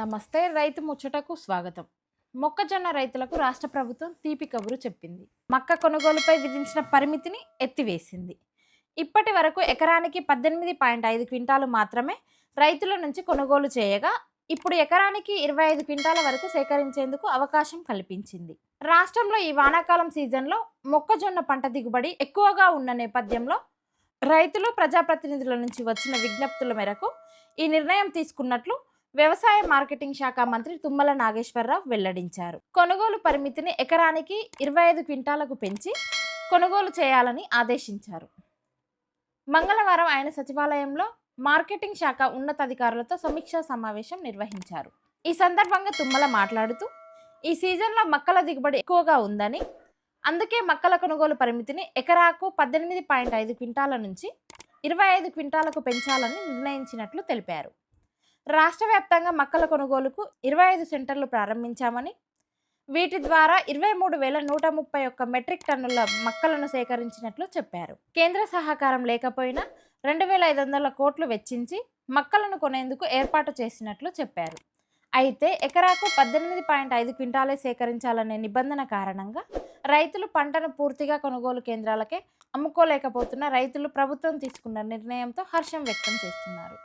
నమస్తే రైతు ముచ్చటకు స్వాగతం. మొక్కజొన్న రైతులకు రాష్ట్ర ప్రభుత్వం తీపి కబురు చెప్పింది. మక్క కొనుగోలుపై విధించిన పరిమితిని ఎత్తివేసింది. ఇప్పటి వరకు ఎకరానికి పద్దెనిమిది పాయింట్ ఐదు క్వింటాలు మాత్రమే రైతుల నుంచి కొనుగోలు చేయగా ఇప్పుడు ఎకరానికి ఇరవై ఐదు క్వింటాల వరకు సేకరించేందుకు అవకాశం కల్పించింది. రాష్ట్రంలో ఈ వానాకాలం సీజన్లో మొక్కజొన్న పంట దిగుబడి ఎక్కువగా ఉన్న నేపథ్యంలో రైతులు ప్రజాప్రతినిధుల నుంచి వచ్చిన విజ్ఞప్తుల మేరకు ఈ నిర్ణయం తీసుకున్నట్లు వ్యవసాయ మార్కెటింగ్ శాఖ మంత్రి తుమ్మల నాగేశ్వరరావు వెల్లడించారు. కొనుగోలు పరిమితిని ఎకరానికి ఇరవై ఐదు క్వింటాలకు పెంచి కొనుగోలు చేయాలని ఆదేశించారు. మంగళవారం ఆయన సచివాలయంలో మార్కెటింగ్ శాఖ ఉన్నతాధికారులతో సమీక్షా సమావేశం నిర్వహించారు. ఈ సందర్భంగా తుమ్మల మాట్లాడుతూ ఈ సీజన్లో మక్కల దిగుబడి ఎక్కువగా ఉందని అందుకే మక్కల కొనుగోలు పరిమితిని ఎకరాకు పద్దెనిమిది పాయింట్ ఐదు క్వింటాల నుంచి ఇరవై ఐదు క్వింటాలకు పెంచాలని నిర్ణయించినట్లు తెలిపారు. రాష్ట్ర వ్యాప్తంగా మక్కల కొనుగోలుకు ఇరవై ఐదు సెంటర్లు ప్రారంభించామని వీటి ద్వారా ఇరవై మూడు వేల నూట ముప్పై ఒక్క మెట్రిక్ టన్నుల మక్కలను సేకరించినట్లు చెప్పారు. కేంద్ర సహకారం లేకపోయినా రెండు వేల ఐదు వందల కోట్లు వెచ్చించి మక్కలను కొనేందుకు ఏర్పాటు చేసినట్లు చెప్పారు. అయితే ఎకరాకు పద్దెనిమిది పాయింట్ ఐదు క్వింటాలే సేకరించాలనే నిబంధన కారణంగా రైతులు పంటను పూర్తిగా కొనుగోలు కేంద్రాలకే అమ్ముకోలేకపోతున్న రైతులు ప్రభుత్వం తీసుకున్న నిర్ణయంతో హర్షం వ్యక్తం చేస్తున్నారు.